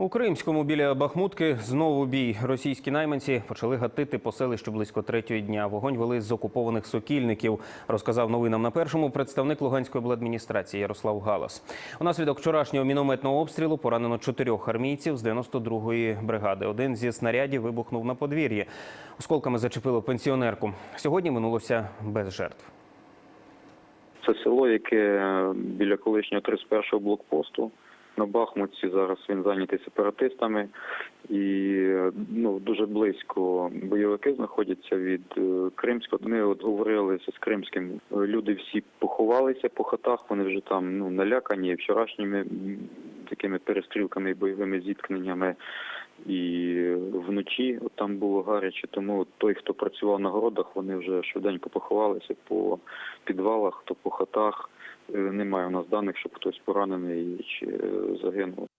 У Кримському біля Бахмутки знову бій. Російські найманці почали гатити по селищу близько третьої дня. Вогонь вели з окупованих сокільників. Розказав новинам на першому представник Луганської обладміністрації Ярослав Галас. Унаслідок вчорашнього мінометного обстрілу поранено чотирьох армійців з 92-ї бригади. Один зі снарядів вибухнув на подвір'ї. Осколками зачепило пенсіонерку. Сьогодні минулося без жертв. Це село, яке біля колишнього 31-го блокпосту. На Бахмутці зараз він зайнятий сепаратистами, і ну дуже близько бойовики знаходяться від е, Кримського. Ми от говорили з кримським. Люди всі поховалися по хатах. Вони вже там ну налякані вчорашніми такими перестрілками і бойовими зіткненнями. І вночі от там було гаряче, тому той, хто працював на городах, вони вже швиденько поховалися по підвалах, то по хатах. Е, Немає у нас даних, щоб хтось поранений чи е, загинув.